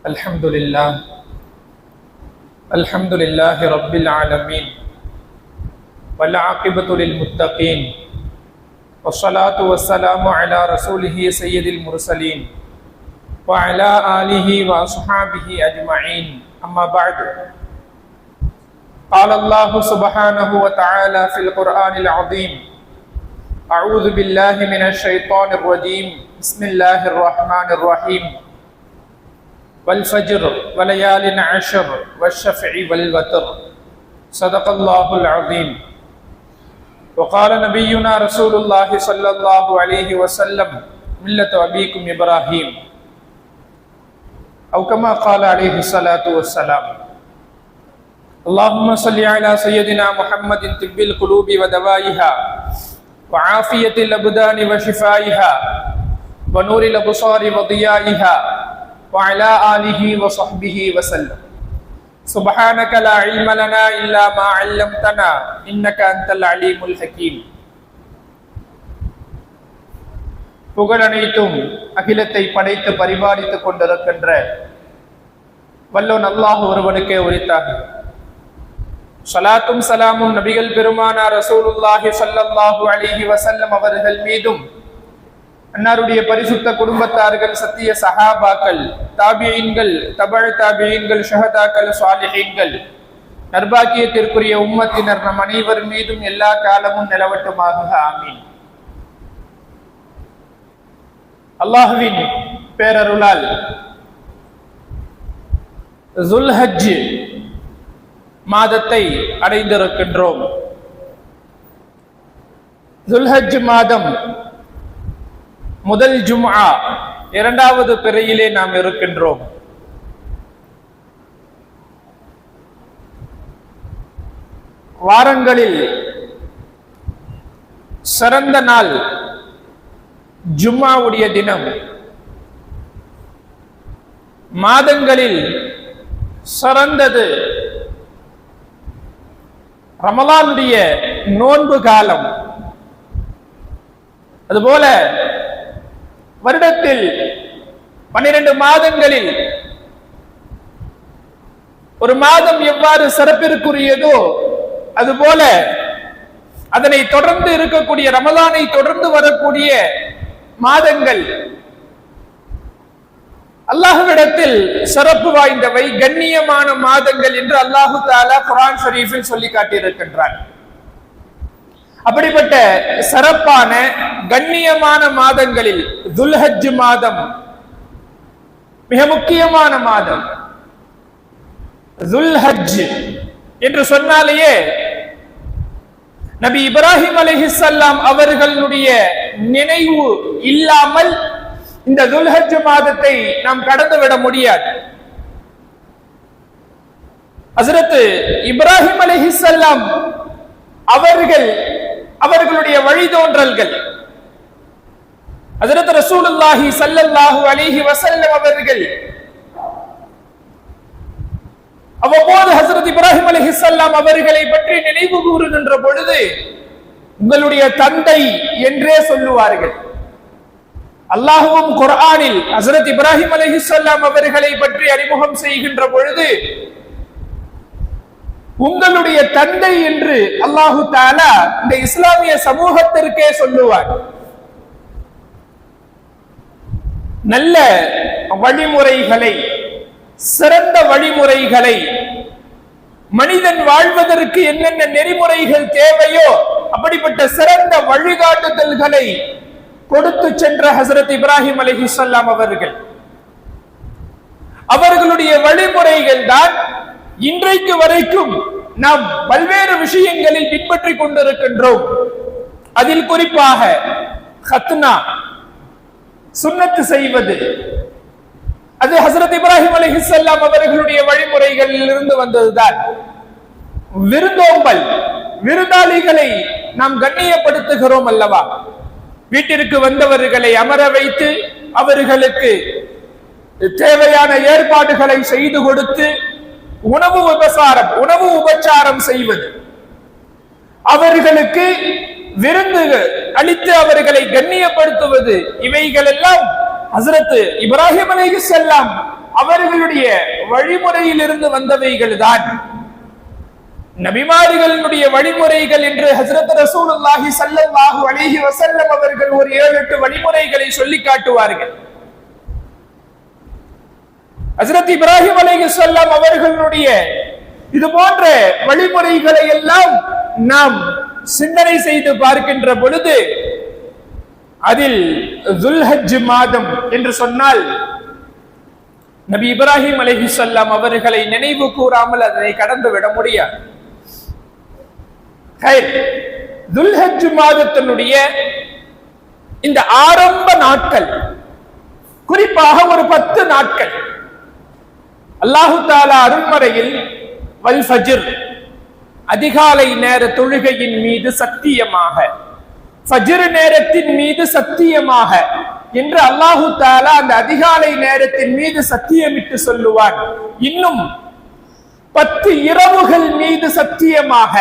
الحمد لله الحمد لله رب العالمين. والعاقبة للمتقين. والصلاة والسلام على رسوله سيد المرسلين. وعلى آله وأصحابه أجمعين. أما بعد. قال الله سبحانه وتعالى في القرآن العظيم أعوذ بالله من الشيطان الرجيم. بسم الله الرحمن الرحيم. والفجر وليال عشر والشفع والوتر. صدق الله العظيم. وقال نبينا رسول الله صلى الله عليه وسلم ملة أبيكم إبراهيم. أو كما قال عليه الصلاة والسلام اللهم صل على سيدنا محمد طب القلوب ودوائها وعافية الأبدان وشفائها ونور الأبصار وضيائها وعلى آله وصحبه وسلم سبحانك لا علم لنا إلا ما علمتنا إنك أنت العليم الحكيم புகழ் அனைத்தும் அகிலத்தை படைத்து பரிபாலித்துக் கொண்டிருக்கின்ற வல்லோன் அல்லாஹ் ஒருவனுக்கே உரித்தாக சலாத்தும் சலாமும் நபிகள் பெருமானார் ரசூலுல்லாஹி ஸல்லல்லாஹு அலைஹி வஸல்லம் அவர்கள் மீதும் அன்னாருடைய பரிசுத்த குடும்பத்தார்கள் சத்திய சஹாபாக்கள் தாபியன்கள் தபழ் தாபியன்கள் ஷஹதாக்கள் சாலிஹீன்கள். நர்பாக்கியத்திற்குரிய உம்மத்தினர் நம் அனைவர் மீதும் எல்லா காலமும் நிலவட்டுமாக ஆமீன். அல்லாஹுவின் பேரருளால் ஜுல்ஹஜ் மாதத்தை அடைந்திருக்கின்றோம். துல்ஹஜ் மாதம் முதல் ஜும்ஆ இரண்டாவது பிறையிலே நாம் இருக்கின்றோம். வாரங்களில் சிறந்த நாள் ஜும்மாவுடைய தினம். மாதங்களில் சிறந்தது ரமலானுடைய நோன்பு காலம். அதுபோல வருடத்தில் பன்னிரண்டு மாதங்களில் ஒரு மாதம் எவ்வாறு சிறப்பிற்குரியதோ அதுபோல அதனை தொடர்ந்து இருக்கக்கூடிய ரமலானை தொடர்ந்து வரக்கூடிய மாதங்கள் அல்லாஹுவிடத்தில் சிறப்பு வாய்ந்தவை கண்ணியமான மாதங்கள் என்று அல்லாஹு தாலா குரான் ஷரீஃபில் சொல்லி காட்டியிருக்கின்றான். அப்படிப்பட்ட சிறப்பான கண்ணியமான மாதங்களில் துல்ஹஜ் மாதம் மிக முக்கியமான மாதம். துல்ஹஜ் என்று சொன்னாலேயே நபி இப்ராஹிம் அலிஹிசல்லாம் அவர்களுடைய நினைவு இல்லாமல் இந்த துல்ஹஜ் மாதத்தை நாம் கடந்து விட முடியாது. ஹசரத்து இப்ராஹிம் அலிஹிசல்லாம் அவர்கள் அவர்களுடைய வழிதோன்றல்கள். ஹசரத் ரசூலுல்லாஹி சல்லல்லாஹு அலிஹி வசல்லம் அவர்கள் அவ்வப்போது ஹசரத் இப்ராஹிம் அலிஹிசல்லாம் அவர்களை பற்றி நினைவு கூறுகின்ற பொழுது உங்களுடைய தந்தை என்றே சொல்லுவார்கள். அல்லாஹுவும் குர்ஆனில் ஹசரத் இப்ராஹிம் அலிஹிசல்லாம் அவர்களை பற்றி அறிமுகம் செய்கின்ற பொழுது உங்களுடைய தந்தை என்று அல்லாஹு தாலா இந்த இஸ்லாமிய சமூகத்திற்கே சொல்லுவார். நல்ல வழிமுறைகளை சிறந்த வழிமுறைகளை மனிதன் வாழ்வதற்கு என்னென்ன நெறிமுறைகள் தேவையோ அப்படிப்பட்ட சிறந்த வழிகாட்டுதல்களை கொடுத்து சென்ற ஹசரத் இப்ராஹிம் அலிஹிசல்லாம் அவர்கள். அவர்களுடைய வழிமுறைகள் தான் இன்றைக்கு வரைக்கும் நாம் பல்வேறு விஷயங்களில் பின்பற்றி கொண்டிருக்கின்றோம். அதில் குறிப்பாக ஹத்னா சுண்ணத்து செய்வது. அது ஹசரத் இப்ராஹிம் அலிஹிசல்லாம் அவர்களுடைய வழிமுறைகளில் இருந்து வந்ததுதான். விருந்தோம்பல் விருந்தாளிகளை நாம் கண்ணியப்படுத்துகிறோம் அல்லவா? வீட்டிற்கு வந்தவர்களை அமர வைத்து அவர்களுக்கு தேவையான ஏற்பாடுகளை செய்து கொடுத்து உணவு உபசாரம் உணவு உபச்சாரம் செய்வது. அவர்களுக்கு விருந்து அளித்து அவர்களை கண்ணியப்படுத்துவது. இவைகள் எல்லாம் ஹசரத்து இப்ராஹிம் அலைஹிஸ்ஸலாம் அவர்களுடைய வழிமுறையிலிருந்து வந்தவைகள் தான் நபிமாரிகளுடைய வழிமுறைகள் என்று ஹசரத் ரசூலுல்லாஹி ஸல்லல்லாஹு அலைஹி வசல்லம் அவர்கள் ஒரு ஏழு எட்டு வழிமுறைகளை சொல்லி காட்டுவார்கள். ஹசரத் இப்ராஹிம் அலைஹிஸ்ஸலாம் அவர்களுடைய இது போன்ற வழிமுறைகளை எல்லாம் நாம் சிந்தனை செய்து பார்க்கின்ற பொழுது அதில் துல்ஹஜ் மாதம் என்று சொன்னால் நபி இப்ராஹிம் அலைஹிஸ்ஸலாம் அவர்களை நினைவு கூறாமல் அதனை கடந்து விட முடியாது துல்ஹஜ் மாதத்தினுடைய இந்த ஆரம்ப நாட்கள் குறிப்பாக ஒரு பத்து நாட்கள் அல்லாஹு தாலா அருள்மறையில் வல் ஃபஜ்ர் அதிகாலை நேர தொழுகையின் மீது சத்தியமாக ஃபஜிர் நேரத்தின் மீது சத்தியமாக என்று அல்லாஹு தாலா அந்த அதிகாலை நேரத்தின் மீது சத்தியமிட்டு சொல்லுவான். இன்னும் பத்து இரவுகள் மீது சத்தியமாக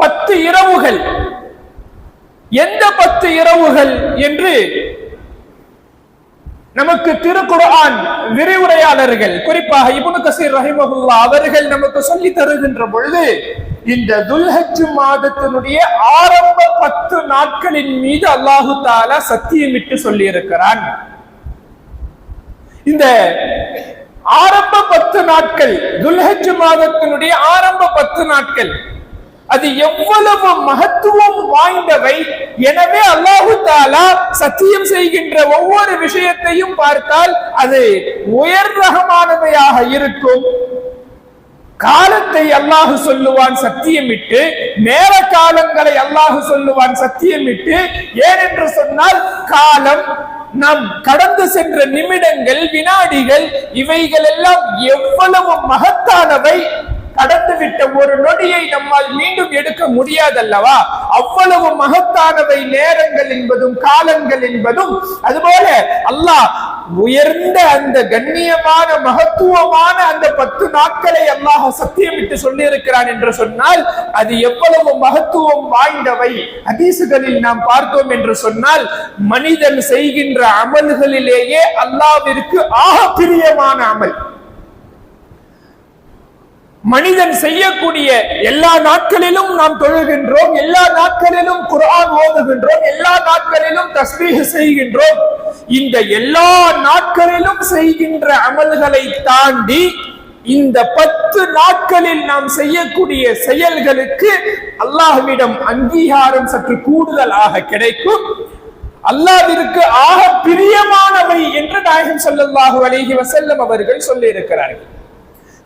பத்து இரவுகள் எந்த பத்து இரவுகள் என்று நமக்கு திருக்குர்ஆன் விரிவுரையாளர்கள் குறிப்பாக இபுனு கசீர் ரஹிமகுல்லா அவர்கள் நமக்கு சொல்லி தருகின்ற பொழுது இந்த துல்ஹஜ் மாதத்தினுடைய ஆரம்ப பத்து நாட்களின் மீது அல்லாஹு தாலா சத்தியமிட்டு சொல்லி இருக்கிறான் இந்த ஆரம்ப பத்து நாட்கள் துல்ஹஜ் மாதத்தினுடைய ஆரம்ப பத்து நாட்கள் அது எவ்வளவு மகத்துவம் வாய்ந்தவை. எனவே அல்லாஹு தாலா சத்தியம் செய்கின்ற ஒவ்வொரு விஷயத்தையும் பார்த்தால் அது உயர் ரகமானவையாக இருக்கும். காலத்தை அல்லாஹு சொல்லுவான் சத்தியமிட்டு நேர காலங்களை அல்லாஹு சொல்லுவான் சத்தியமிட்டு. ஏனென்று சொன்னால் காலம் நாம் கடந்து சென்ற நிமிடங்கள் வினாடிகள் இவைகள் எல்லாம் எவ்வளவு மகத்தானவை. கடந்துவிட்ட ஒரு நொடியை நம்மால் மீண்டும் எடுக்க முடியாதல்லவா? அவ்வளவு மகத்தானவை நேரங்கள் என்பதும் காலங்கள் என்பதும். அதுபோல அல்லாஹ் உயர்ந்த அந்த கண்ணியமான மகத்துவமான அந்த பத்து நாட்களை அல்லாஹ் சத்தியமிட்டு சொல்லி இருக்கிறான் என்று சொன்னால் அது எவ்வளவு மகத்துவம் வாய்ந்தவை? ஹதீசுகளில் நாம் பார்த்தோம் என்று சொன்னால் மனிதன் செய்கின்ற அமல்களிலேயே அல்லாவிற்கு ஆக பிரியமான அமல். மனிதன் செய்யக்கூடிய எல்லா நாட்களிலும் நாம் தொழுகின்றோம். எல்லா நாட்களிலும் குரான் ஓதுகின்றோம். எல்லா நாட்களிலும் தஸ்மீக செய்கின்றோம். இந்த எல்லா நாட்களிலும் செய்கின்ற அமல்களை தாண்டி இந்த பத்து நாட்களில் நாம் செய்யக்கூடிய செயல்களுக்கு அல்லாஹ்விடம் அங்கீகாரம் சற்று கூடுதலாக கிடைக்கும். அல்லாவிற்கு ஆக பிரியமானவை என்று நாயகம் ஸல்லல்லாஹு அலைஹி வசல்லம் அவர்கள் சொல்லி இருக்கிறார்கள்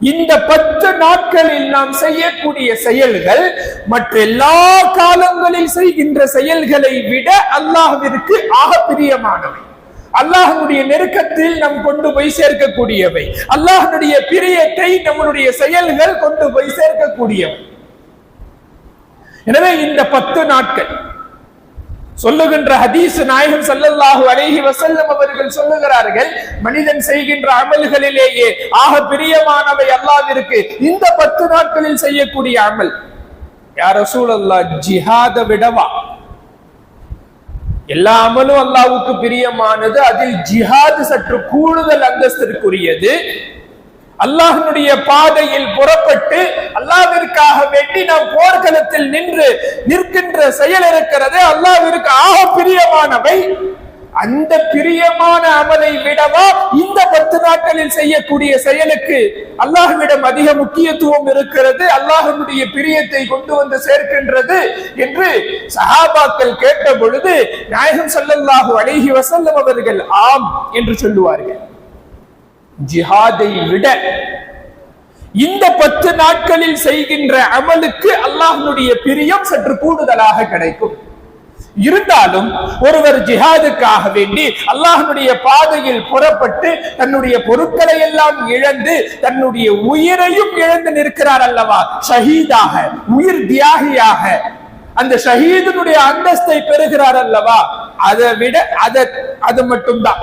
இந்த பத்து நாட்களில் நாம் செய்யக்கூடிய செயல்கள் மற்ற எல்லா காலங்களில் செய்கின்ற செயல்களை விட அல்லாஹிற்கு ஆக பிரியமானவை. அல்லாஹனுடைய நெருக்கத்தில் நம் கொண்டு போய் சேர்க்கக்கூடியவை. அல்லாஹனுடைய பிரியத்தை நம்மளுடைய செயல்கள் கொண்டு போய் சேர்க்கக்கூடியவை. எனவே இந்த பத்து நாட்கள் சொல்லுகின்ற ஹதீஸ் நாயகம் சல்லல்லாஹு அலைஹி வசல்லம் அவர்கள் சொல்லுகிறார்கள் மனிதன் செய்கின்ற அமல்களிலேயே ஆக பிரியமானவை அல்லாதிருக்கு இந்த பத்து நாட்களில் செய்யக்கூடிய அமல். யார் சூழல்லா ஜிஹாத விடவா? எல்லா அமலும் அல்லாவுக்கு பிரியமானது அதில் ஜிஹாது சற்று கூடுதல் அந்தஸ்திற்குரியது. அல்லாஹனுடைய பாதையில் புறப்பட்டு அல்லாவிற்காக வேண்டி நாம் போர்க்களத்தில் நின்று நிற்கின்ற செயல் இருக்கிறது அல்லாவிற்கு ஆக பிரியமானவை. அந்த பிரியமான அமலை விடவா இந்த பத்து நாட்களில் செய்யக்கூடிய செயலுக்கு அல்லாஹ்விடம் அதிக முக்கியத்துவம் இருக்கிறது அல்லாஹனுடைய பிரியத்தை கொண்டு வந்து சேர்க்கின்றது என்று சஹாபாக்கள் கேட்ட பொழுது நாயகம் சொல்லல்லாஹு அழகி வசல்லம் அவர்கள் ஆம் என்று சொல்லுவார்கள். ஜிஹாதை விட இந்த பத்து நாட்களில் செய்கின்ற அமலுக்கு அல்லாஹனுடைய பிரியம் சற்று கூடுதலாக கிடைக்கும். இருந்தாலும் ஒருவர் ஜிஹாதுக்காக வேண்டி அல்லாஹனுடைய பாதையில் புறப்பட்டு தன்னுடைய பொருட்களை எல்லாம் இழந்து தன்னுடைய உயிரையும் இழந்து நிற்கிறார் அல்லவா? ஷஹீதாக உயிர் தியாகியாக. அந்த ஷஹீதனுடைய அந்தஸ்தை பெறுகிறார் அல்லவா? அதை விட அதை அது மட்டும்தான்.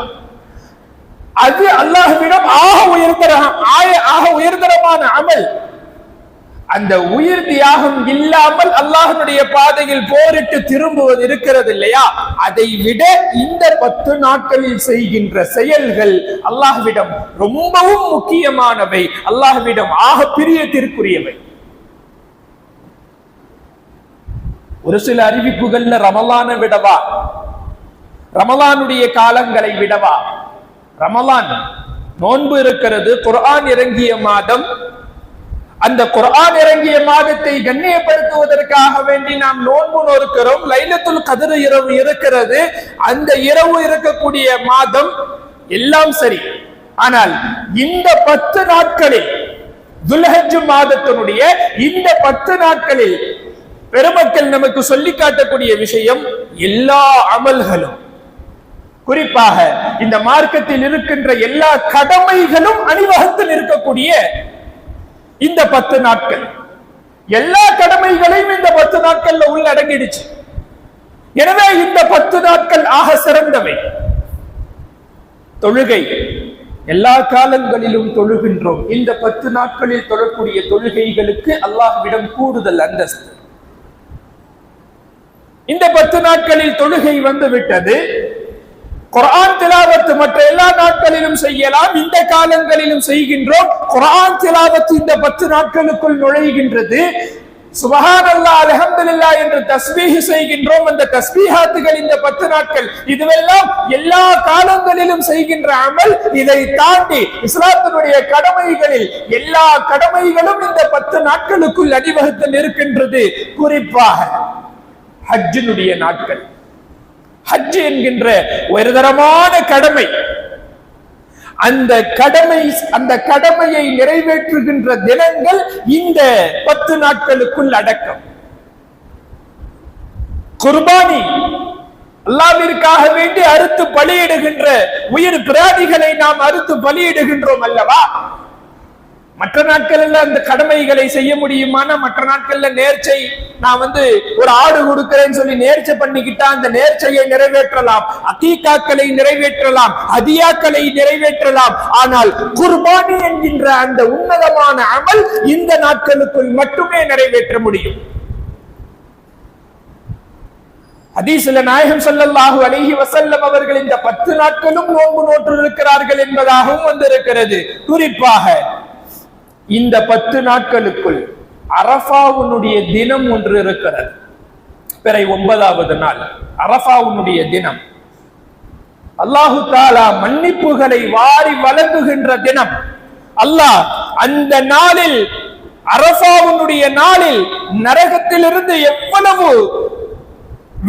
அது அல்லாஹ்விடம் ஆக உயர்தர ஆக உயர்தரமான அமல். அந்த உயிர் தியாகம் இல்லாமல் அல்லாஹனுடைய பாதையில் போரிட்டு திரும்புவது இருக்கிறது இல்லையா? அதை விட இந்த பத்து நாட்களில் செய்கின்ற செயல்கள் அல்லாஹ்விடம் ரொம்பவும் முக்கியமானவை. அல்லாஹ்விடம் ஆக பிரியத்திற்குரியவை. ஒரு சில அறிவிப்புகள்ல ரமலான விடவா? ரமலானுடைய காலங்களை விடவா? ரமலான் நோன்பு இருக்கிறது குர்ஆன் இறங்கிய மாதம். அந்த குர்ஆன் இறங்கிய மாதத்தை கண்ணியப்படுத்துவதற்காக வேண்டி நாம் நோன்பு நோக்கிறோம். லைலத்துல் கதிர் இரவு இருக்கிறது. அந்த இரவு இருக்கக்கூடிய மாதம் எல்லாம் சரி. ஆனால் இந்த பத்து நாட்களில் துல்ஹஜ் மாதத்தினுடைய இந்த பத்து நாட்களில் பெருமக்கள் நமக்கு சொல்லி காட்டக்கூடிய விஷயம் எல்லா அமல்களும். குறிப்பாக இந்த மார்க்கத்தில் இருக்கின்ற எல்லா கடமைகளும் அணிவகுத்தில் இருக்கக்கூடிய இந்த பத்து நாட்கள். எல்லா கடமைகளையும் இந்த பத்து நாட்கள்ல உள்ளடங்கிடுச்சு எனவே இந்த பத்து நாட்கள் ஆக சிறந்தவை. தொழுகை. எல்லா காலங்களிலும் தொழுகின்றோம். இந்த பத்து நாட்களில் தொழக்கூடிய தொழுகைகளுக்கு அல்லாஹ்விடம் கூடுதல் அந்தஸ்து. இந்த பத்து நாட்களில் தொழுகை வந்து விட்டது குரான் திலாவத்து மற்ற எல்லா நாட்களிலும் செய்யலாம். இந்த காலங்களிலும் செய்கின்றோம். குரான் திலாவத்து இந்த பத்து நாட்களுக்குள் நுழைகின்றது. சுபஹானல்லா அலஹம்துல்லா என்று தஸ்பீஹ் செய்கின்றோம். அந்த தஸ்பீஹாத்துகள் இந்த பத்து நாட்கள். இதுவெல்லாம் எல்லா காலங்களிலும் செய்கின்ற அமல். இதை தாண்டி இஸ்லாத்தினுடைய கடமைகளில் எல்லா கடமைகளும் இந்த பத்து நாட்களுக்குள் அணிவகுத்தில் நிற்கின்றது. குறிப்பாக ஹஜ்ஜினுடைய நாட்கள். ஹஜ் என்கின்ற உயர்தரமான கடமை. அந்த கடமை அந்த கடமையை நிறைவேற்றுகின்ற தினங்கள் இந்த பத்து நாட்களுக்குள் அடக்கம். குர்பானி அல்லாவிற்காக வேண்டி அறுத்து பலியிடுகின்ற உயிர் பிராணிகளை நாம் அறுத்து பலியிடுகின்றோம் அல்லவா? மற்ற நாட்கள்ல அந்த கடமைகளை செய்ய முடியுமான மற்ற நாட்கள்ல நேர்ச்சை நான் வந்து ஒரு ஆடு கொடுக்கிறேன்னு சொல்லி நேர்ச்சை பண்ணிக்கிட்டா அந்த நேர்ச்சையை நிறைவேற்றலாம் அத்தீக்காக்களை நிறைவேற்றலாம் அதியாக்களை நிறைவேற்றலாம். ஆனால் குர்பானி என்கின்ற அந்த உன்னதமான அமல் இந்த நாட்களுக்குள் மட்டுமே நிறைவேற்ற முடியும். ஹதீஸ்ல நாயகம் சொல்லல்லாஹு அலைஹி வசல்லம் அவர்கள் இந்த பத்து நாட்களும் நோன்பு நோற்று இருக்கிறார்கள் என்பதாகவும் வந்திருக்கிறது. குறிப்பாக இந்த பத்து நாட்களுக்குள் அரபாவுனுடைய தினம் ஒன்று இருக்கிறது. பிறை ஒன்பதாவது நாள் அரபாவுனுடைய தினம். அல்லாஹு தாலா மன்னிப்புகளை வாரி வழங்குகின்ற தினம். அல்லாஹ் அந்த நாளில் அரசாவுனுடைய நாளில் நரகத்திலிருந்து எவ்வளவு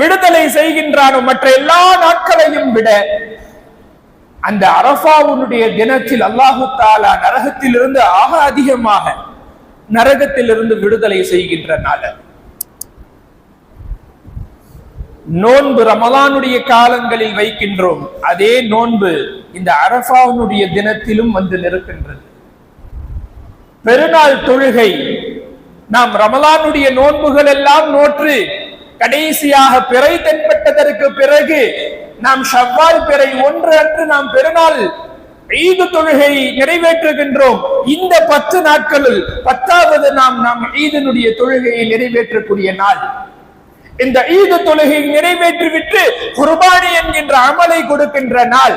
விடுதலை செய்கின்றானோ மற்ற எல்லா நாட்களையும் விட அந்த அரபாவுனுடைய தினத்தில் அல்லாஹு தாலா நரகத்திலிருந்து ஆக அதிகமாக நரகத்திலிருந்து விடுதலை செய்கின்ற நாள் நோன்பு ரமலானுடைய காலங்களில் வைக்கின்றோம். அதே நோன்பு இந்த அரபாவுனுடைய தினத்திலும் வந்து நிற்கின்றது. பெருநாள் தொழுகை நாம் ரமலானுடைய நோன்புகள் எல்லாம் நோற்று கடைசியாக பிறை தென்பட்டதற்கு பிறகு நாம் ஷவ்வால் பிறை ஒன்று அன்று நாம் பெருநாள் ஈது தொழுகை நிறைவேற்றுகின்றோம். இந்த பத்து நாட்களில் பத்தாவது நாம் நாம் ஈதனுடைய தொழுகையை நிறைவேற்றக்கூடிய நாள். இந்த ஈது தொழுகை நிறைவேற்றிவிட்டு குர்பானி என்கின்ற அமலை கொடுக்கின்ற நாள்.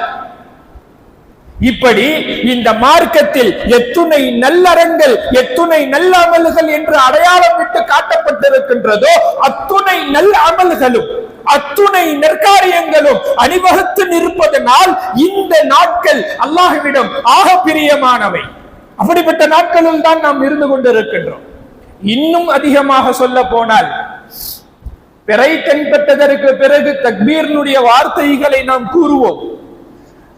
இப்படி இந்த மார்க்கத்தில் எத்துணை நல்லறங்கள் எத்துணை நல்ல அமல்கள் என்று அடையாளம் விட்டு காட்டப்பட்டிருக்கின்றதோ அத்துணை நல்ல அமல்களும் அத்துணை நெற்காரியங்களும் அணிவகுத்து நிற்பதனால் இந்த நாட்கள் அல்லாஹுவிடம் ஆக பிரியமானவை. அப்படிப்பட்ட நாட்களில் தான் நாம் இருந்து கொண்டிருக்கின்றோம். இன்னும் அதிகமாக சொல்ல போனால் பிறை தென்பட்டதற்கு பிறகு தக்பீர்னுடைய வார்த்தைகளை நாம் கூறுவோம்.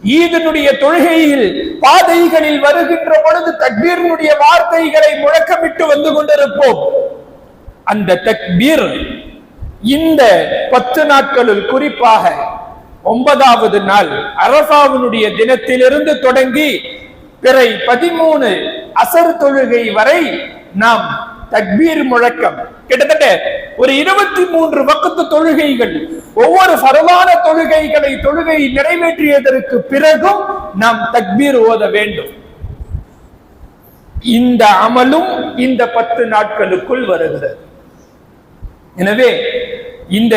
ஈதனுடைய தொழுகையில் பாதைகளில் வருகின்ற பொழுது தக்பீரனுடைய வார்த்தைகளை முழக்கமிட்டு வந்து கொண்டிருப்போம். அந்த தக்பீர் இந்த பத்து நாட்களுள் குறிப்பாக ஒன்பதாவது நாள் அரபாவினுடைய தினத்திலிருந்து தொடங்கி பிறை பதிமூணு அசர் தொழுகை வரை நாம் தக்பீர் முழக்கம். கிட்டத்தட்ட ஒரு இருபத்தி மூன்று வக்கத்து தொழுகைகள் ஒவ்வொரு பரவான தொழுகைகளை தொழுகை நிறைவேற்றியதற்கு பிறகும் நாம் தக்பீர் ஓத வேண்டும். இந்த அமலும் இந்த பத்து நாட்களுக்குள் வருகிறது. எனவே இந்த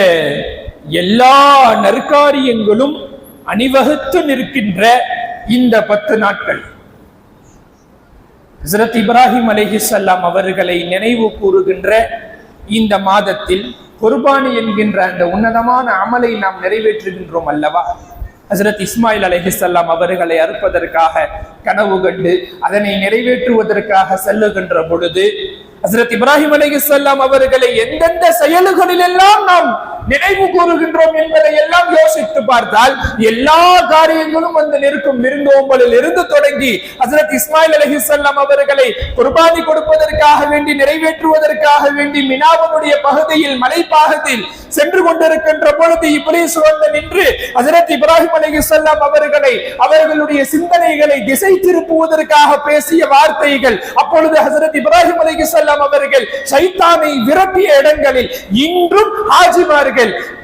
எல்லா நற்காரியங்களும் அணிவகுத்து நிற்கின்ற இந்த பத்து நாட்கள். ஹசரத் இப்ராஹிம் அலைஹிஸ்ஸலாம் அவர்களை நினைவு கூறுகின்ற இந்த மாதத்தில் குர்பானி என்கின்ற அந்த உன்னதமான அமலை நாம் நிறைவேற்றுகின்றோம் அல்லவா? ஹசரத் இஸ்மாயில் அலைஹிஸ்ஸலாம் அவர்களை அறுப்பதற்காக கனவு கண்டு அதனை நிறைவேற்றுவதற்காக செல்லுகின்ற பொழுது ஹசரத் இப்ராஹிம் அலைஹிஸ்ஸலாம் அவர்களை எந்தெந்த செயல்களில் எல்லாம் நாம் நினைவு கூறுகின்றோம் என்பதை எல்லாம் யோசித்து பார்த்தால் எல்லா காரியங்களும் வந்து நிற்கும் விருந்தோம்பலில் இருந்து தொடங்கி ஹசரத் இஸ்மாயில் அலைஹிஸ்ஸலாம் அவர்களை குர்பானி கொடுப்பதற்காக வேண்டி நிறைவேற்றுவதற்காக வேண்டி மினாவனுடைய பகுதியில் மலைப்பாகத்தில் சென்று கொண்டிருக்கின்ற பொழுது இப்படி சுழந்து நின்று ஹசரத் இப்ராஹிம் அலைஹிஸ்ஸலாம் அவர்களை அவர்களுடைய சிந்தனைகளை திசை திருப்புவதற்காக பேசிய வார்த்தைகள் அப்பொழுது ஹசரத் இப்ராஹிம் அலைஹிஸ்ஸலாம் அவர்கள் சைத்தானை விரட்டிய இடங்களில் இன்றும் ஹாஜிமார்கள்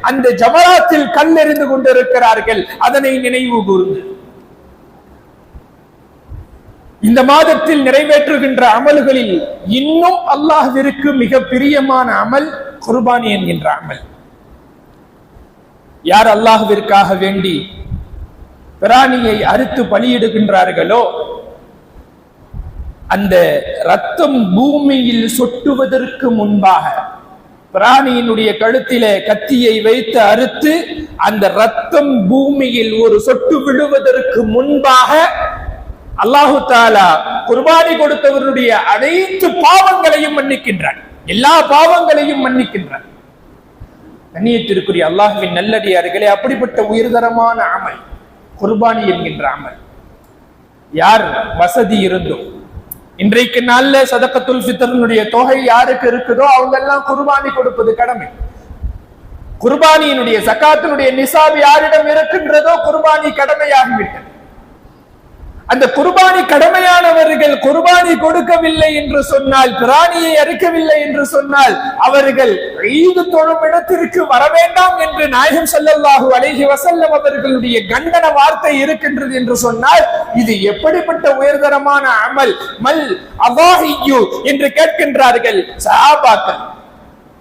அந்த ஜமராத்தில் கல்லெறிந்து கொண்டிருக்கிறார்கள். அதனை நினைவு கூறுங்கள். இந்த மாதத்தில் நிறைவேற்றுகின்ற அமல்களில் இன்னும் அல்லாஹிற்கு மிக பிரியமான அமல் குர்பானி என்கின்ற அமல். யார் அல்லாஹுவிற்காக வேண்டி பிராணியை அறுத்து பலியிடுகின்றார்களோ அந்த ரத்தம் பூமியில் சொட்டுவதற்கு முன்பாக பிராணியினுடைய கழுத்திலே கத்தியை வைத்து அறுத்து அந்த ரத்தம் பூமியில் ஒரு சொட்டு விழுவதற்கு முன்பாக அல்லாஹு தாலா குர்பானி கொடுத்தவருடைய அனைத்து பாவங்களையும் மன்னிக்கின்றான். எல்லா பாவங்களையும் மன்னிக்கின்றான். கண்ணியத்திற்குரிய அல்லாஹுவின் நல்லடியார்களே அப்படிப்பட்ட உயர்தரமான அமல் குர்பானி என்கின்ற அமல். யார் வசதி இருந்தும் இன்றைக்கு நாள்ல சதக்கத்துல் ஃபித்தரனுடைய தொகை யாருக்கு இருக்குதோ அவங்க எல்லாம் குர்பானி கொடுப்பது கடமை. குர்பானியினுடைய சக்காத்தினுடைய நிசாப் யாரிடம் இருக்கின்றதோ குர்பானி கடமையாகிவிட்டது. அந்த குர்பானி கடமையானவர்கள் குர்பானி கொடுக்கவில்லை என்று சொன்னால் பிராணியை அறுக்கவில்லை என்று சொன்னால் அவர்கள் ஈது தொழும் இடத்திற்கு வர வேண்டாம் என்று நாயகம் செல்லல்லாஹு அழகி வசல்லம் அவர்களுடைய கண்டன வார்த்தை இருக்கின்றது என்று சொன்னால் இது எப்படிப்பட்ட உயர்தரமான அமல்? மல் அவாஹியு என்று கேட்கின்றார்கள் சஹாபாக்கள்.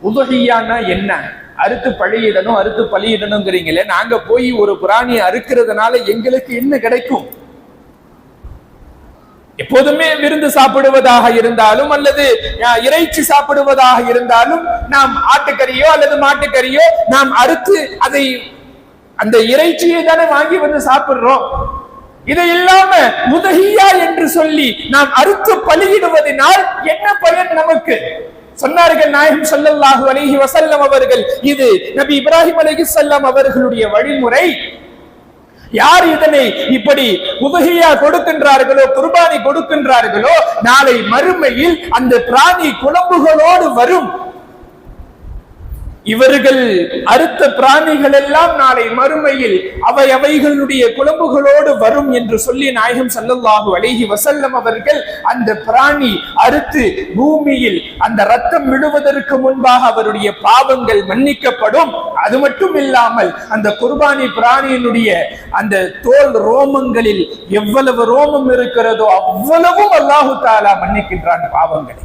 உதகியானா என்ன? அறுத்து பழியிடணும் அறுத்து பழியிடணுங்கிறீங்களே நாங்க போய் ஒரு பிராணியை அறுக்கிறதுனால எங்களுக்கு என்ன கிடைக்கும்? எப்போதுமே விருந்து சாப்பிடுவதாக இருந்தாலும் அல்லது அஹ், இறைச்சி சாப்பிடுவதாக இருந்தாலும் நாம் ஆட்டுக்கறியோ அல்லது மாட்டுக்கறியோ நாம் அறுத்து அதை அந்த இறைச்சியை தானே வாங்கி வந்து சாப்பிடுறோம். இதை இல்லாம முதகியா என்று சொல்லி நாம் அறுத்து பலியிடுவதனால் என்ன பயன் நமக்கு? சொன்னார்கள் நாயகம் சொல்லல்லாஹு அலிஹி வசல்லம் அவர்கள் இது நபி இப்ராஹிம் அலிஹி அவர்களுடைய வழிமுறை. யார் இதனை இப்படி உபகையா கொடுக்கின்றார்களோ குர்பானி கொடுக்கின்றார்களோ நாளை மறுமையில் அந்த பிராணி குழம்புகளோடு வரும். இவர்கள் அறுத்த பிராணிகள் எல்லாம் நாளை மறுமையில் அவை அவைகளுடைய குழம்புகளோடு வரும் என்று சொல்லி நாயகம் சல்லல்லாஹு அழகி வசல்லம் அவர்கள் அந்த பிராணி அறுத்து பூமியில் அந்த ரத்தம் விழுவதற்கு முன்பாக அவருடைய பாவங்கள் மன்னிக்கப்படும். அது மட்டும் இல்லாமல் அந்த குர்பானி பிராணியினுடைய அந்த தோல் ரோமங்களில் எவ்வளவு ரோமம் இருக்கிறதோ அவ்வளவும் அல்லாஹு தாலா மன்னிக்கின்றான் பாவங்களை.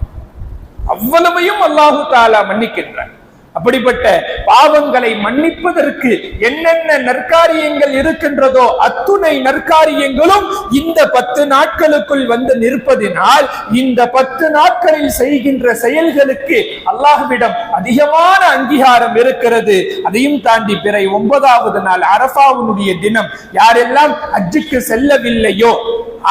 அவ்வளவையும் அல்லாஹு தாலா மன்னிக்கின்றான். அப்படிப்பட்ட பாவங்களை மன்னிப்பதற்கு என்னென்ன நற்காரியங்கள் இருக்கின்றதோ அத்துணை நற்காரியங்களும் இந்த பத்து நாட்களுக்குள் வந்து நிற்பதினால் இந்த பத்து நாட்களில் செய்கின்ற செயல்களுக்கு அல்லாஹ்விடம் அதிகமான அங்கீகாரம் இருக்கிறது. அதையும் தாண்டி பிறை ஒன்பதாவது நாள் அரபாவுடைய தினம் யாரெல்லாம் அஜுக்கு செல்லவில்லையோ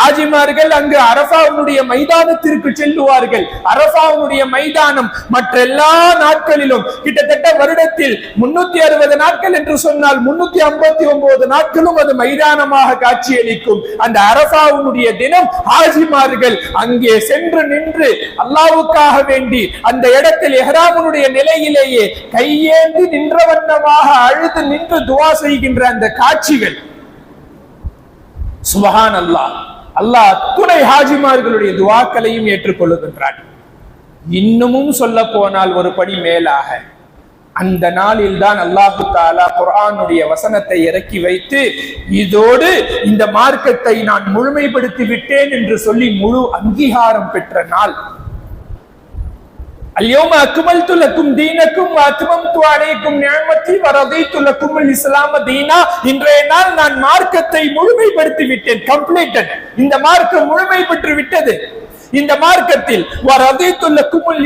ஆஜிமார்கள் அங்கு அரபாவுடைய மைதானத்திற்கு செல்லுவார்கள். அரபாவுடைய மைதானம் மற்ற எல்லா நாட்களிலும் கிட்டத்தட்ட வருடத்தில் முன்னூத்தி அறுபது நாட்கள் என்று சொன்னால் முன்னூத்தி ஐம்பத்தி ஒன்பது நாட்களும் அது மைதானமாக காட்சியளிக்கும். அந்த அரசாவுடைய தினம் ஆஜிமார்கள் அங்கே சென்று நின்று அல்லாவுக்காக வேண்டி அந்த இடத்தில் எஹராமனுடைய நிலையிலேயே கையேந்தி நின்ற வண்ணமாக அழுது நின்று துவா செய்கின்ற அந்த காட்சிகள். சுபஹான் அல்லாஹ் அல்லாஹ் துணை ஹாஜிமார்களுடைய துவாக்களையும் ஏற்றுக்கொள்ளுகின்றான். இன்னமும் சொல்ல போனால் ஒரு படி மேலாக. அந்த நாளில் தான் அல்லாஹு தாலா குர்ஆனுடைய வசனத்தை இறக்கி வைத்து இதோடு இந்த மார்க்கத்தை நான் முழுமைப்படுத்தி விட்டேன் என்று சொல்லி முழு அங்கீகாரம் பெற்ற நாள் اليوم أكملت لكم دينكم وأتممت عليكم نعمتي ورضيت لكم الإسلام دينا இன்றைய நாள் நான் மார்க்கத்தை முழுமைப்படுத்தி விட்டேன் கம்ப்ளீட்டட் இந்த மார்க்கம் முழுமை பெற்று விட்டது இந்த மார்க்கத்தில் வரதீத்துள்ள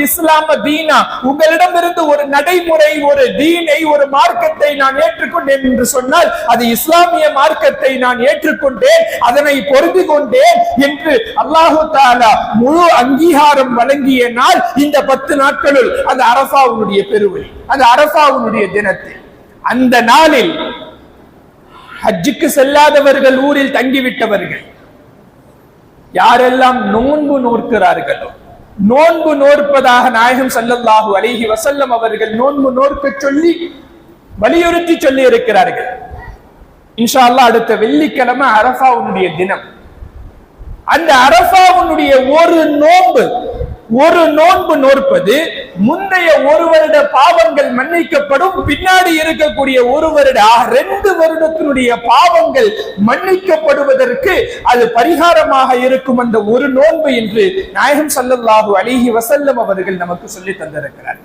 இஸ்லாம தீனா உங்களிடமிருந்து ஒரு நடைமுறை ஒரு தீனை ஒரு மார்க்கத்தை நான் ஏற்றுக்கொண்டேன் என்று சொன்னால் அது இஸ்லாமிய மார்க்கத்தை நான் ஏற்றுக்கொண்டேன் அதனை பொருந்தி கொண்டேன் என்று அல்லாஹு தாலா முழு அங்கீகாரம் வழங்கிய நாள் இந்த பத்து நாட்களுள் அந்த அரசாவுடைய பெருவை அந்த அரசாவுடைய தினத்தில். அந்த நாளில் ஹஜ்ஜுக்கு செல்லாதவர்கள் ஊரில் தங்கிவிட்டவர்கள் யாரெல்லாம் நோன்பு நோக்கிறார்களோ நோன்பு நோற்பதாக நாயகம் சல்லல்லாஹு அலிஹி வசல்லம் அவர்கள் நோன்பு நோற்க சொல்லி வலியுறுத்தி சொல்லி இருக்கிறார்கள் இன்ஷா அடுத்த வெள்ளிக்கிழமை அரஃபாவுடைய தினம். அந்த அரஃபாவுடைய ஒரு நோன்பு ஒரு நோன்பு நோற்பது முந்தைய ஒரு வருட பாவங்கள் மன்னிக்கப்படும். பின்னாடி இருக்கக்கூடிய ஒரு வருட ரெண்டு வருடத்தினுடைய பாவங்கள் மன்னிக்கப்படுவதற்கு அது பரிகாரமாக இருக்கும் அந்த ஒரு நோன்பு என்று நாயகம் சல்லல்லாஹு அலிஹி வசல்லம் அவர்கள் நமக்கு சொல்லி தந்திருக்கிறார்.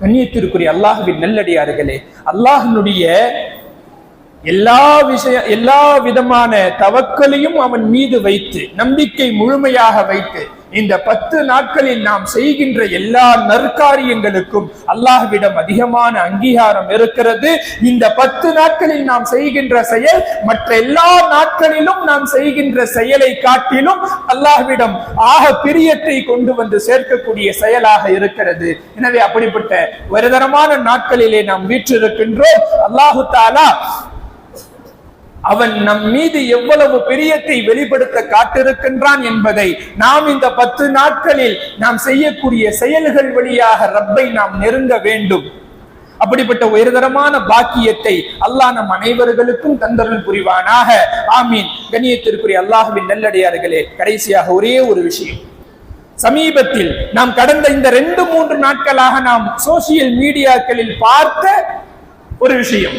கண்ணியத்திற்குரிய அல்லாஹுவின் நல்லடியார்களே அல்லாஹினுடைய எல்லா விஷய எல்லா விதமான தவக்களையும் அவன் மீது வைத்து நம்பிக்கை முழுமையாக வைத்து இந்த பத்து நாட்களில் நாம் செய்கின்ற எல்லா நற்காரியங்களுக்கும் அல்லாஹ்விடம் அதிகமான அங்கீகாரம் இருக்கிறது. இந்த பத்து நாட்களில் நாம் செய்கின்ற செயல் மற்ற எல்லா நாட்களிலும் நாம் செய்கின்ற செயலை காட்டிலும் அல்லாஹ்விடம் ஆக பிரியத்தை கொண்டு வந்து சேர்க்கக்கூடிய செயலாக இருக்கிறது. எனவே அப்படிப்பட்ட ஒருதரமான நாட்களிலே நாம் வீற்றிருக்கின்றோம். அல்லாஹு தாலா அவன் நம் மீது எவ்வளவு பிரியத்தை வெளிப்படுத்த காட்டிருக்கின்றான் என்பதை நாம் இந்த பத்து நாட்களில் நாம் செய்யக்கூடிய செயல்கள் வழியாக ரப்பை நாம் நெருங்க வேண்டும். அப்படிப்பட்ட உயர்தரமான பாக்கியத்தை அல்லாஹ் நம் அனைவர்களுக்கும் தந்தருள் புரிவானாக. ஆமீன். கண்ணியத்திற்குரிய அல்லாஹுவின் நல்லடியார்களே கடைசியாக ஒரே ஒரு விஷயம். சமீபத்தில் நாம் கடந்த இந்த ரெண்டு மூன்று நாட்களாக நாம் சோசியல் மீடியாக்களில் பார்த்த ஒரு விஷயம்.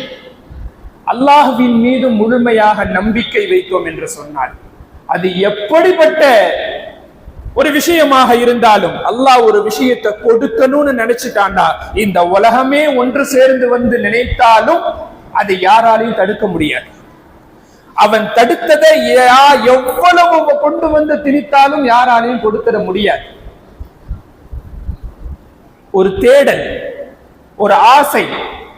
அல்லாஹுவின் மீது முழுமையாக நம்பிக்கை வைத்தோம் என்று சொன்னார் அது எப்படிப்பட்ட ஒரு விஷயமாக இருந்தாலும் அல்லாஹ் ஒரு விஷயத்தை கொடுக்கணும்னு நினைச்சிட்டாண்டா இந்த உலகமே ஒன்று சேர்ந்து வந்து நினைத்தாலும் அதை யாராலையும் தடுக்க முடியாது. அவன் தடுத்ததை யா- எவ்வளவு கொண்டு வந்து திணித்தாலும் யாராலையும் கொடுத்துட முடியாது. ஒரு தேடல் ஒரு ஆசை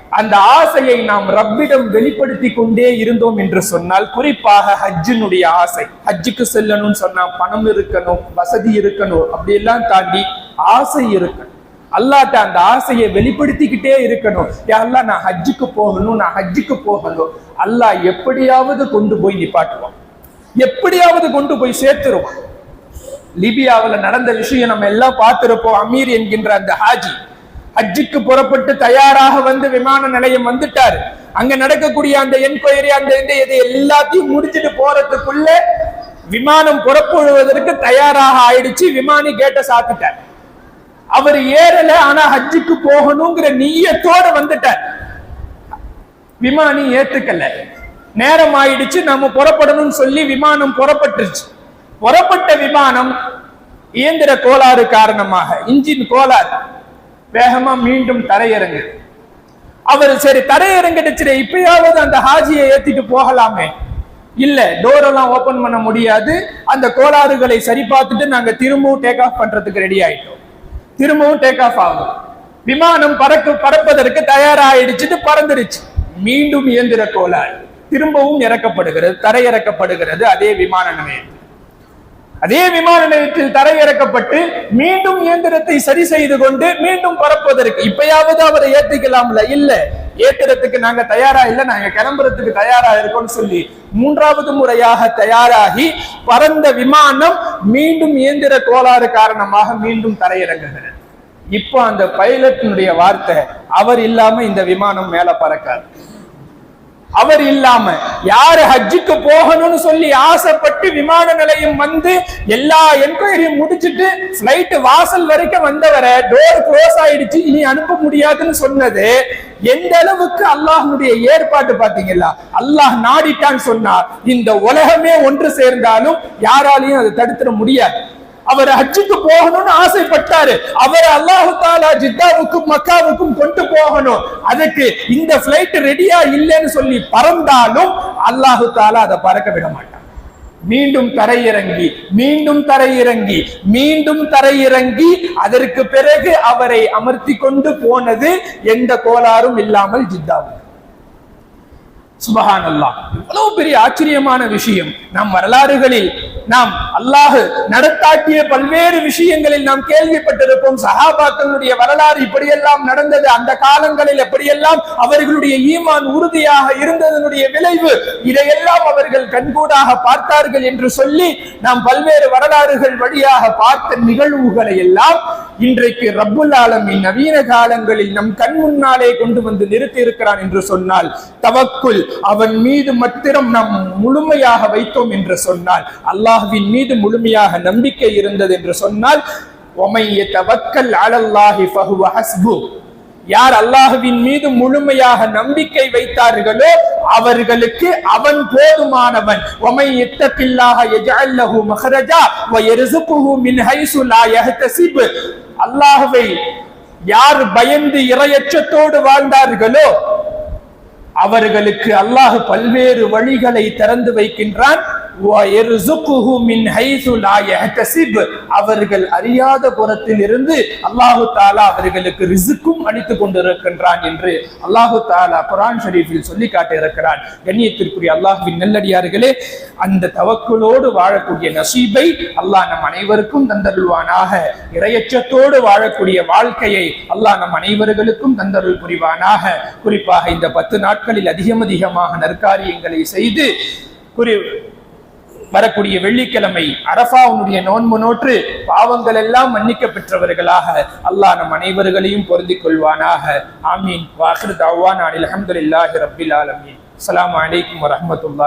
அந்த ஆசையை நாம் ரப்பிடம் வெளிப்படுத்தி கொண்டே இருந்தோம் என்று சொன்னால் குறிப்பாக ஹஜ்ஜினுடைய ஆசை. ஹஜ்ஜுக்கு செல்லணும்னு சொன்னா பணம் இருக்கணும் வசதி இருக்கணும் அப்படி எல்லாம் தாண்டி ஆசை இருக்கணும். அல்லாட்ட அந்த ஆசையை வெளிப்படுத்திக்கிட்டே இருக்கணும். யாரெல்லாம் அல்லாஹ் நான் ஹஜ்ஜுக்கு போகணும் நான் ஹஜ்ஜுக்கு போகணும். அல்லாஹ் எப்படியாவது கொண்டு போய் நிப்பாட்டுவான். எப்படியாவது கொண்டு போய் சேர்த்துருவான். லிபியாவுல நடந்த விஷயம் நம்ம எல்லாம் பார்த்திருப்போம். அமீர் என்கின்ற அந்த ஹாஜி ஹஜ்ஜுக்கு புறப்பட்டு தயாராக வந்து விமான நிலையம் வந்துட்டாரு. அங்க நடக்கக்கூடிய அந்த என்கொயரி அந்த இந்த இது எல்லாத்தையும் முடிச்சுட்டு போறதுக்குள்ள விமானம் புறப்படுவதற்கு தயாராக ஆயிடுச்சு. விமானி கேட்ட சாப்பிட்டார் அவர் ஏறல ஆனா ஹஜ்ஜுக்கு போகணுங்கிற நீயத்தோட வந்துட்டார். விமானி ஏத்துக்கல. நேரம் ஆயிடுச்சு நம்ம புறப்படணும்னு சொல்லி விமானம் புறப்பட்டுருச்சு. புறப்பட்ட விமானம் இயந்திர கோளாறு காரணமாக இன்ஜின் கோளாறு. வேகமா மீண்டும் தரையிறங்கு. அவர் சரி தரையிறங்கிடுச்சு இப்பயாவது அந்த ஹாஜியை ஏத்திட்டு போகலாமே. இல்ல டோர் எல்லாம் ஓபன் பண்ண முடியாது. அந்த கோளாறுகளை சரி பார்த்துட்டு நாங்க திரும்பவும் டேக் ஆஃப் பண்றதுக்கு ரெடி ஆயிட்டோம். திரும்பவும் டேக் ஆஃப் ஆகும். விமானம் பறக்க பறப்பதற்கு தயாராயிடுச்சுட்டு பறந்துருச்சு. மீண்டும் இயந்திர கோளாறு. திரும்பவும் இறக்கப்படுகிறது தரையிறக்கப்படுகிறது அதே விமான நிலையத்தில் அதே விமான நிலையத்தில் தரையிறக்கப்பட்டு மீண்டும் இயந்திரத்தை சரி செய்து கொண்டு மீண்டும் பறப்பதற்கு இப்பயாவது அவரை ஏத்திக்கலாம்ல இல்ல. ஏத்துறதுக்கு நாங்க தயாரா இல்ல. நாங்க கிளம்புறதுக்கு தயாரா இருக்கோம்னு சொல்லி மூன்றாவது முறையாக தயாராகி பறந்த விமானம் மீண்டும் இயந்திர கோளாறு காரணமாக மீண்டும் தரையிறங்குகிறது. இப்போ அந்த பைலட்டினுடைய வார்த்தை அவர் இல்லாம இந்த விமானம் மேல பறக்காது. அவர் இல்லாம யாரு ஹஜ்ஜுக்கு போகணும்னு சொல்லி ஆசைப்பட்டு விமான நிலையம் வந்து எல்லா என்கொயரியும் முடிச்சிட்டு பிளைட் வாசல் வரைக்கும் வந்தவரை டோர் க்ளோஸ் ஆயிடுச்சு இனி அனுப்ப முடியாதுன்னு சொன்னது எந்த அளவுக்கு அல்லாஹனுடைய ஏற்பாடு பாத்தீங்களா அல்லாஹ் நாடிட்டான்னு சொன்னார் இந்த உலகமே ஒன்று சேர்ந்தாலும் யாராலையும் அதை தடுத்துட முடியாது. அவர் ஹஜ்ஜுக்கு போகணும்னு ஆசைப்பட்டாரு. அவர் அல்லாஹு தாலா ஜித்தாவுக்கும் மக்காவுக்கும் கொண்டு போகணும். அதுக்கு இந்த பிளைட் ரெடியா இல்லைன்னு சொல்லி பறந்தாலும் அல்லாஹு தாலா அதை பறக்க விட மாட்டான். மீண்டும் தரையிறங்கி மீண்டும் தரையிறங்கி மீண்டும் தரையிறங்கி அதற்கு பிறகு அவரை அமர்த்தி கொண்டு போனது எந்த கோளாறும் இல்லாமல் ஜித்தாவுக்கு. சுபஹான் அல்லாஹ் இவ்வளவு பெரிய ஆச்சரியமான விஷயம். நம் வரலாறுகளில் நாம் அல்லாஹு நடத்தாட்டிய பல்வேறு விஷயங்களில் நாம் கேள்விப்பட்டிருப்போம் சஹாபாக்களுடைய வரலாறு இப்படியெல்லாம் நடந்தது. அந்த காலங்களில் எப்படியெல்லாம் அவர்களுடைய ஈமான் உறுதியாக இருந்ததனுடைய விளைவு இதையெல்லாம் அவர்கள் கண்கூடாக பார்த்தார்கள் என்று சொல்லி நாம் பல்வேறு வரலாறுகள் வழியாக பார்த்த நிகழ்வுகளை எல்லாம் இன்றைக்கு ரப்புல் ஆலமின் நவீன காலங்களில் நம் கண் முன்னாலே கொண்டு வந்து நிறுத்தி இருக்கிறான் என்று சொன்னால் தவக்குள் அவன் மீது மாத்திரம் நாம் முழுமையாக வைத்தோம் என்று சொன்னால் அல்லாஹ்வின் மீது முழுமையாக நம்பிக்கை இருந்தது என்று சொன்னால் அலல்லாஹி ஹஸ்பு. யார் அல்லாஹுவின் மீது முழுமையாக நம்பிக்கை வைத்தார்களோ அவர்களுக்கு அவன் போதுமானவன். ஒமை இத்தபில்லாஹ யஜஅல் மஹரஜா வ யர்சுகுஹு மின் ஹைசு லா யஹ்தசிப். அல்லாஹ்வை யார் பயந்து இரையச்சத்தோடு வாழ்ந்தார்களோ அவர்களுக்கு அல்லாஹ் பல்வேறு வழிகளை திறந்து வைக்கின்றான். அவர்கள் அறியாத புறத்தில் இருந்து அல்லாஹு தாலா அவர்களுக்கு ரிசுக்கும் அளித்துக் கொண்டிருக்கின்றான் என்று அல்லாஹு தாலா குரான் ஷரீஃபில் சொல்லி காட்டியிருக்கிறான். கண்ணியத்திற்குரிய அல்லாஹுவின் நெல்லடியார்களே அந்த தவக்குலோடு வாழக்கூடிய நசீபை அல்லாஹ் நம் அனைவருக்கும் தந்தருள்வானாக. இரையச்சத்தோடு வாழக்கூடிய வாழ்க்கையை அல்லாஹ் நம் அனைவர்களுக்கும் தந்தருள் புரிவானாக. குறிப்பாக இந்த பத்து நாட்களில் அதிகம் அதிகமாக நற்காரியங்களை செய்து குறி வரக்கூடிய வெள்ளிக்கிழமை அரபாவுடைய நோன்பு நோற்று பாவங்கள் எல்லாம் மன்னிக்க பெற்றவர்களாக அல்லாஹ் நம் அனைவர்களையும் பொருந்திக் கொள்வானாக ஆமீன். வாஹிர் தவான் அலி அஹமதுல்லாஹி ரபில் ஆலமீன். அஸ்லாம் வலைக்கம் வரஹ்மத்துல்லாஹி